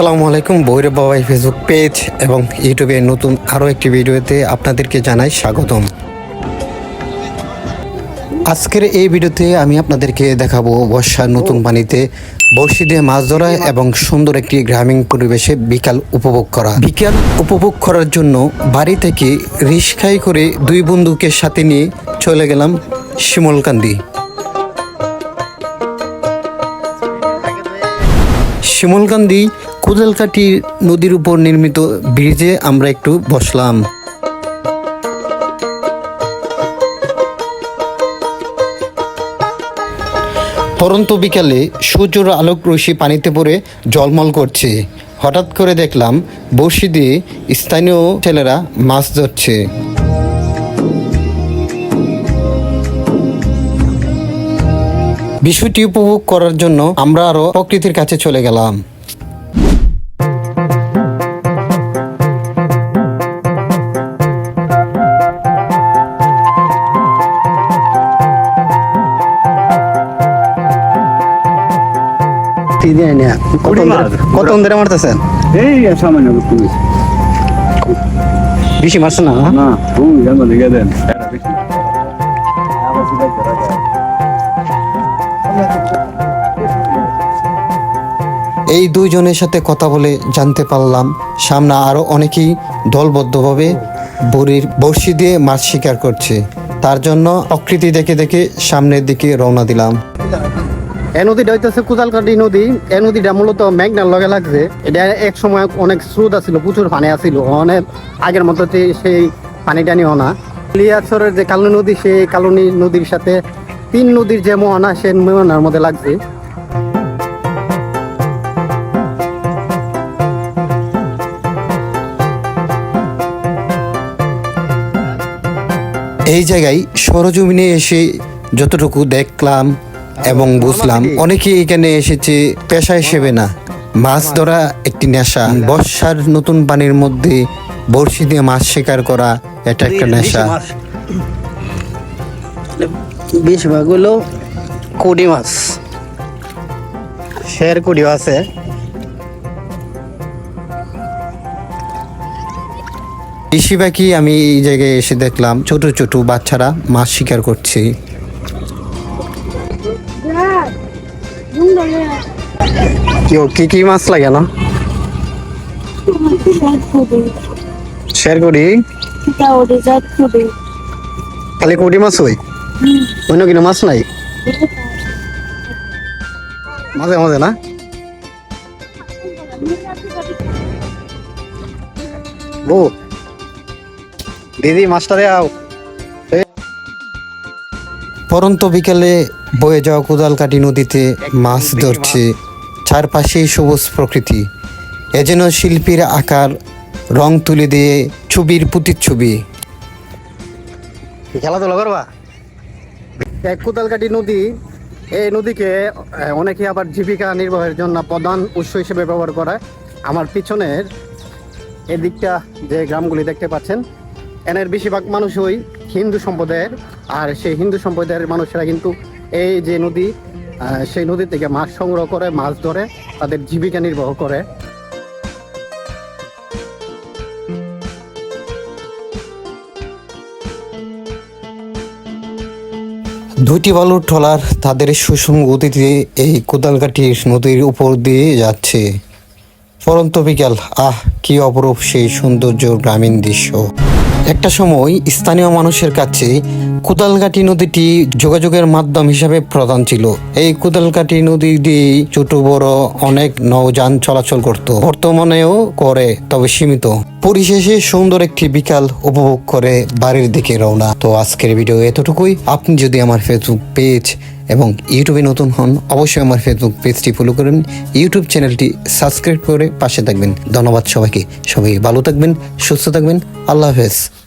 আসসালামু আলাইকুম বৈরব বাবাই ফেসবুক পেজ এবং ইউটিউবে নতুন আরও একটি ভিডিওতে আপনাদেরকে জানাই স্বাগতম। আজকের এই ভিডিওতে আমি আপনাদেরকে দেখাবো বর্ষার নতুন পানিতে বড়শি দিয়ে মাছ ধরা এবং সুন্দর একটি গ্রামীণ পরিবেশে বিকাল উপভোগ করা। বিকাল উপভোগ করার জন্য বাড়ি থেকে রিস্কাই করে দুই বন্ধুকে সাথে নিয়ে চলে গেলাম শিমলকান্দি। শিমলকান্দি কোদালকাটি নদীর উপর নির্মিত ব্রিজে আমরা একটু বসলাম। পরন্ত বিকালে সূর্যর আলোক রশ্মি পানিতে পড়ে জলমল করছে। হঠাৎ করে দেখলাম বড়শি দিয়ে স্থানীয় ছেলেরা মাছ ধরছে। বিষয়টি উপভোগ করার জন্য আমরা আরও প্রকৃতির কাছে চলে গেলাম। কুড়ি মাছ। কত ধরে মারতেছেন? এই সামান্য তুমি বেশি মারছে না? না তুমি জানো লিখে দেন। এটা বেশি। আবার সিধা ধরা যায়। এই দুইজনের সাথে কথা বলে জানতে পারলাম সামনে আরও অনেকেই দলবদ্ধভাবে বড়ির বড়শি দিয়ে মাছ শিকার করছে। তার জন্য প্রকৃতি দেখে দেখে সামনের দিকে রওনা দিলাম। এই নদীটা হইতেছে কুচালকাটি নদী। এই নদীটা মূলত মেঘনার লগে লাগছে। এটা এক সময় অনেক স্রোত আছিল, প্রচুর পানি আছিল। অনেক আগের মতো সেই পানি টানি না লিয়াচরের যে কালনী নদী, সেই কালনী নদীর সাথে তিন নদীর যে মোহনা, সে মোহনার মধ্যে লাগছে। এই জায়গায় সরজমিনে এসে যতটুকু দেখলাম এবং বুঝলাম অনেকে এখানে এসেছে পেশা হিসেবে না। মাছ ধরা একটি নেশা। বর্ষার নতুন পানির মধ্যে বড়শি দিয়ে মাছ শিকার করা এটা একটা নেশা। বেশিরভাগ হলো কুড়ি মাছ। শের কুড়িও আছে। বেশিরভাগই আমি এই জায়গায় এসে দেখলাম ছোট ছোট বাচ্চারা মাছ শিকার করছে। কি কি মাছ লাগে না? শের কুড়ি খালি কুড়ি মাছ হই? অন্য কোনো মাছ নাই? মাঝে মাঝে না? ও। দিদি মাছটারে আও। পরন্ত বিকালে বয়ে যাওয়া কোদালকাটি নদীতে মাছ ধরছে। চারপাশেই সবুজ প্রকৃতি। এ যেন শিল্পীর আকার রং তুলে দিয়ে ছবির প্রতিচ্ছবি। খেলাধুলা করবা? এক কোদালকাটি নদী এই নদীকে অনেকে আবার জীবিকা নির্বাহের জন্য প্রধান উৎস হিসেবে ব্যবহার করে আমার পিছনের এদিকটা যে গ্রামগুলি দেখতে পাচ্ছেন এনের বেশিরভাগ মানুষই হিন্দু সম্প্রদায়ের। আর সেই হিন্দু সম্প্রদায়ের মানুষেরা কিন্তু এই যে নদী সেই নদী থেকে মাছ সংগ্রহ করে, মাছ ধরে, তাদের জীবিকা নির্বাহ করে। দুইটি বালুর ট্রলার তাদের সুষম গতিতে এই কোদালকাটি নদীর উপর দিয়ে যাচ্ছে। পরন্ত বিকাল। আহ, কি অপরূপ সেই সৌন্দর্য গ্রামীণ দৃশ্য। একটা সময় স্থানীয় মানুষের কাছে কোদালকাটি নদীটি যোগাযোগের মাধ্যম হিসাবে প্রধান ছিল। এই কোদালকাটি নদী দিয়ে ছোট, বড়, অনেক নৌযান চলাচল করত। বর্তমানেও করে, তবে সীমিত। পরিশেষে সুন্দর একটি বিকাল উপভোগ করে বাড়ির দিকে রওনা। তো আজকের ভিডিও এতটুকুই। আপনি যদি আমার ফেসবুক পেজ এবং ইউটিউবে নতুন হন অবশ্যই আমার ফেসবুক পেজটি ফলো করুন। ইউটিউব চ্যানেলটি সাবস্ক্রাইব করে পাশে থাকবেন। ধন্যবাদ সবাইকে। সবাই ভালো থাকবেন, সুস্থ থাকবেন। আল্লাহ হাফেজ।